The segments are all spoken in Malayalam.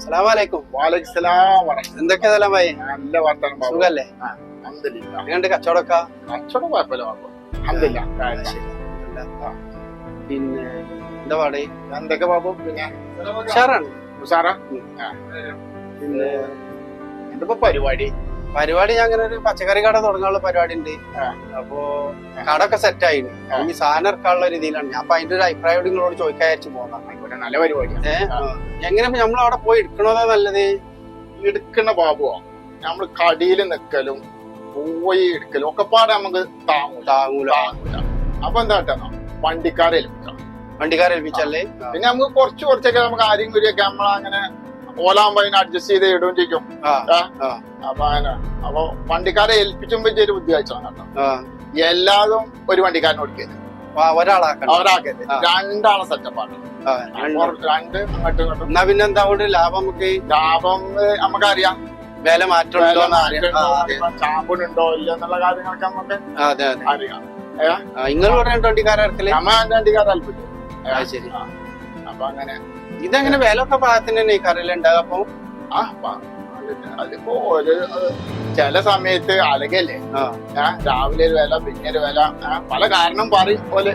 സലാമായി നല്ല വർത്തമാനം. സുഖല്ലേ. എങ്ങനെയുണ്ട്? കച്ചവടമൊക്കെ? കച്ചവടം കുഴപ്പമില്ല. പിന്നെ എന്താ പാട്? എന്തൊക്കെ ബാബു? പിന്നെ? ഉഷാറാണ്? ഉഷാറാ. പിന്നെ ഇതിപ്പോ പരിപാടി? പരിപാടി ഞാൻ അങ്ങനെ ഒരു പച്ചക്കറി കട തുടങ്ങാനുള്ള പരിപാടി ഉണ്ട്. അപ്പോ കടൊക്കെ സെറ്റ് ആയി ഇനി സാധനം ഇറക്കാനുള്ള രീതിയിലാണ്. ഞാൻ അപ്പൊ അതിന്റെ ഒരു അഭിപ്രായം നിങ്ങളോട് ചോദിക്കാൻ വിചാരിച്ചു പോകാം നല്ല പരിപാടിയാണ് എങ്ങനെ നമ്മൾ അവിടെ പോയി എടുക്കണതാ നല്ലത്? എടുക്കണ ബാബുവാ? നമ്മൾ കടിയിൽ നിക്കലും പോയി എടുക്കലും ഒക്കെ പാടെ നമുക്ക് താങ്ങൂല. താങ്ങൂല. അപ്പൊ എന്താ വണ്ടിക്കാരെ ഏൽപ്പിക്കാം. വണ്ടിക്കാരെ ഏൽപ്പിച്ചല്ലേ? പിന്നെ നമുക്ക് കുറച്ച് കുറച്ചൊക്കെ നമുക്ക് ആരും കൂടിയൊക്കെ നമ്മളങ്ങനെ ഓലാകുമ്പോ അതിനെ അഡ്ജസ്റ്റ് ചെയ്ത് ഇടുകയും ചെയ്യും. അപ്പൊ അങ്ങനെ. അപ്പൊ വണ്ടിക്കാരെ ഏൽപ്പിച്ചുമ്പോ ഒരു ബുദ്ധി വെച്ചാണ് കേട്ടോ. ആ. എല്ലാതും ഒരു വണ്ടിക്കാരൻ ഓടിക്കരുത്. ആ. രണ്ടാളെ സെറ്റപ്പാണ് രണ്ട്. രണ്ട്. അങ്ങോട്ടും ഇങ്ങോട്ടും. എന്നാ പിന്നെ എന്താ കൊണ്ട് ലാഭം നമുക്ക് ലാഭം നമുക്കറിയാം. വില മാറ്റമുണ്ടോ അതെ. ഇല്ല എന്നുള്ള കാര്യങ്ങളൊക്കെ നമുക്ക് അതെ അതെ. അറിയാം. നിങ്ങൾ ഇവിടെ രണ്ട് വണ്ടിക്കാരെ ഇറക്കൽ? നമ്മ താല്പര്യം ശരി. അപ്പൊ അങ്ങനെ. ഇതെങ്ങനെ വേല ഒക്കെ പാകത്തിന് തന്നെ ഈ കറിയിൽ ഉണ്ടാകും അപ്പൊ ആ അതിപ്പോ ഒരു ചില സമയത്ത് അലകല്ലേ? രാവിലെ ഒരു വില പിന്നെ ഒരു വില പല കാരണം പറയും. പോലെ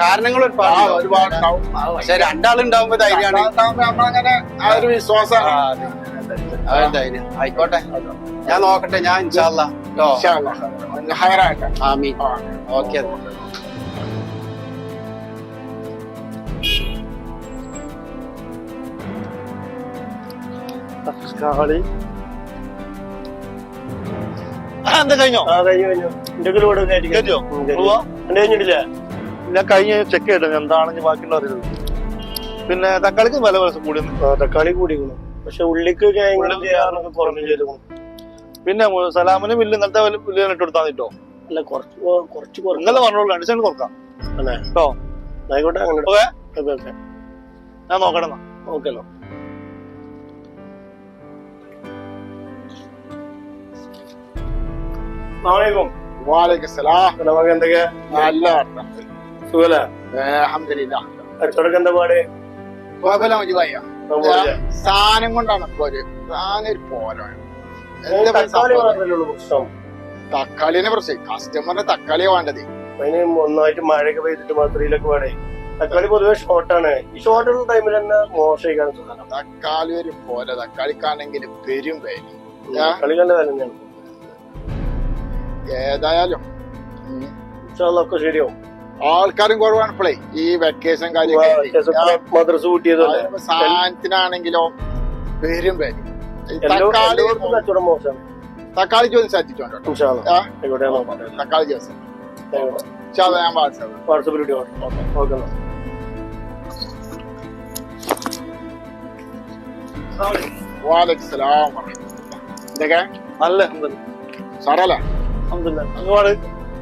കാരണങ്ങൾ ഒരുപാട് ഉണ്ടാവും. പക്ഷെ രണ്ടാളുണ്ടാവുമ്പോ ധൈര്യമാണ് നമ്മളങ്ങനെ ആ ഒരു വിശ്വാസമാണ് ധൈര്യം. ആയിക്കോട്ടെ. ഞാൻ നോക്കട്ടെ ഞാൻ ഇൻഷാല്ലോ ഹയറായിട്ട് ഇൻഷാ അല്ലാഹ്. ഹൈറാകട്ടെ. ആമീൻ. ആ. ഓക്കെ. എന്താ കഴിഞ്ഞോ? ആ കഴിഞ്ഞു കഴിഞ്ഞു. എന്റെ കഴിഞ്ഞിട്ടില്ലേ. ഞാൻ കഴിഞ്ഞ ചെക്ക് ചെയ്തിട്ട് എന്താണെന്ന് ബാക്കിയുള്ള അറിയുന്നത് പിന്നെ തക്കാളിക്ക് വില കുറച്ച് കൂടി. തക്കാളി കൂടി പക്ഷെ ഉള്ളിക്ക് ചെയ്യാറൊക്കെ കുറഞ്ഞു പിന്നെ സലാമിന് ബില്ല് ഇന്നലത്തെ വില ബില്ല് ഇട്ട് കൊടുത്താൽ കിട്ടോ അല്ല കുറച്ച് കുറച്ച് കുറഞ്ഞു ഇന്നലെ പറഞ്ഞോളൂ രണ്ട് സെന്റ് കൊടുക്കാം. അല്ലേ? കേട്ടോ? ആയിക്കോട്ടെ അങ്ങനെ ഓക്കേ. ഓക്കെ ഞാൻ നോക്കണം. ഓക്കെ എന്നാ. അസ്സലാമലൈക്കും വാലൈക്കും സലാം. നമുക്ക് എന്തൊക്കെയാ? നല്ല വർത്തമാനം. സുഖല്ലേ? ഏഹ്, അൽഹംദുലില്ലാ. എന്താ പാട് കുഴപ്പമില്ല മജീദായ. സാധനം കൊണ്ടാണ് പോര് സാധനം ഒരു പോരാണ്. തക്കാളി തക്കാളിനെ പ്രശ്നം കസ്റ്റമറിന് തക്കാളിയാ വേണ്ടത്. അതിന് ഒന്നായിട്ട് മഴയൊക്കെ പെയ്തിട്ട് മാത്രയിലൊക്കെ പാടേ. തക്കാളി പൊതുവെ ഷോർട്ടാണ് ഈ ഷോർട്ടുള്ള ടൈമിൽ തന്നെ മോശമായിക്കാണ് തക്കാളി ഒരു പോലെ തക്കാളിക്കാണെങ്കിൽ പെരും വേലി. തക്കാളി നല്ല വില തന്നെയാണ്. ഏതായാലും. ഒക്കെ ശരിയാവും. ആൾക്കാരും കുറവാണ് ഇപ്പോഴേ ഈ വെക്കേഷൻ കാര്യങ്ങളൊക്കെ. സാധനത്തിനാണെങ്കിലോ പേരും പേരും. തക്കാളി തക്കാളി ജോലി നോക്കാം. തക്കാളി ജോലി. ഞാൻ വാട്സാപ്പ് ഓക്കെ. വാലൈക്കും സലാം എന്തൊക്കെ? നല്ല സാറല്ലേ?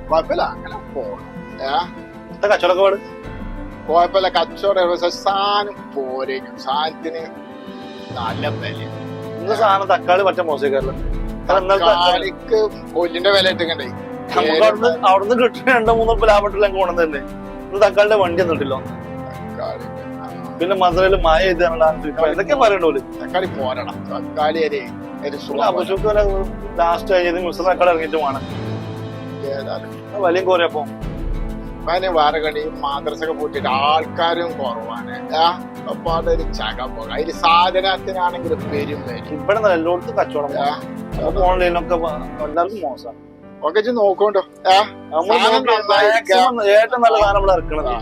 കുഴപ്പമില്ല അങ്ങനെ പോണം ഏ കച്ചവടമൊക്കെ പാട് കുഴപ്പമില്ല കച്ചവടം പക്ഷെ സാധനം പോരെ സാധനത്തിന് നല്ല വില ഇന്ന് സാധനം തക്കാളി പറ്റ മോശക്കാരില്ല ഇന്നലത്തെ തക്കാളി തക്കാളിക്ക് കൊല്ലിന്റെ വില നമുക്ക് അവിടുന്ന് അവിടുന്ന് കിട്ടുന്ന രണ്ടോ മൂന്നോ ലാഭം ഞങ്ങൾക്ക് കൊണ്ടുവന്നല്ലേ ഇന്ന് തക്കാളിന്റെ വണ്ടി ഒന്നിട്ടില്ലോ തക്കാളി ആ, പിന്നെ മധുരയിൽ മായ എഴുതാനുള്ള എന്തൊക്കെ പറയണ്ടോൽ തക്കാളി പോരടാ തക്കാളി ഒരു ഒരു അപശുക്ക് ലാസ്റ്റ് കഴിഞ്ഞത് മുസ്ലിം തക്കാളി ഇറങ്ങിയിട്ട് വേണം വലിയ കോരപ്പോ അതിന് വേറെ കടി ആൾക്കാരും കുറവാണ്. അതൊരു ചക പോക അതിന് സാധനത്തിനാണെങ്കിൽ പേരും പേര് ഇവിടെ എല്ലായിടത്തും കച്ചവടം ഓൺലൈനൊക്കെ ഓൺലൈനിലൊക്കെ എല്ലാവർക്കും മോശമാണ്. ഒക്കെ നോക്കോണ്ടോ? ഏറ്റവും നല്ല സാധനം നമ്മൾ ഇറക്കണതാ.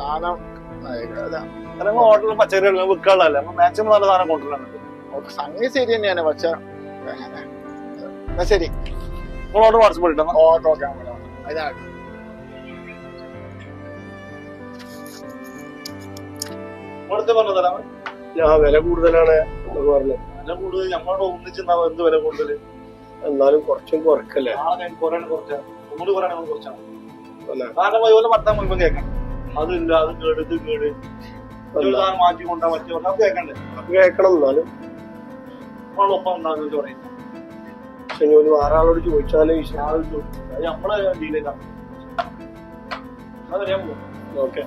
സാധനം. കാരണം ഹോട്ടലിൽ പച്ചക്കറി എല്ലാം വിൽക്കാനുള്ളതല്ലേ? നമ്മൾ മാക്സിമം നല്ല സാധനം കൊണ്ടുവരുന്നുണ്ട്. സംഗീത ശരി തന്നെയാണ് പക്ഷെ. എന്നാ ശരി. നമ്മൾ ഓർഡർ വാട്സപ്പ് ഇട്ടോ? ഓർഡർ ഓക്കെ അതിനാണ് വില കൂടുതലാണ് എന്നൊക്കെ പറഞ്ഞു. വില കൂടുതൽ ഞമ്മളോട് ഒന്നിച്ചുണ്ടാവും എന്ത് വില കൂടുതൽ എന്നാലും കുറച്ചും കുറക്കല്ലേ? കുറച്ചാണ് കുറച്ചാണ്? കാരണം പത്താം മുൻപ് കേൾക്കാം. അതില്ല അത് കേട് ഇത് കേട്. ഒരു സാധനം മാറ്റി കൊണ്ടാ പറ്റിയ അത് കേൾക്കണ്ടേ കേൾക്കണം എന്നാലും. നമ്മളൊപ്പം ഉണ്ടാകുന്ന പറയും. പക്ഷെ ഒരു വേറെ ആളോട് ചോദിച്ചാൽ അത് നമ്മളെ ഡീലേക്കാണ് അതറിയാൻ പോകും ഓക്കെ.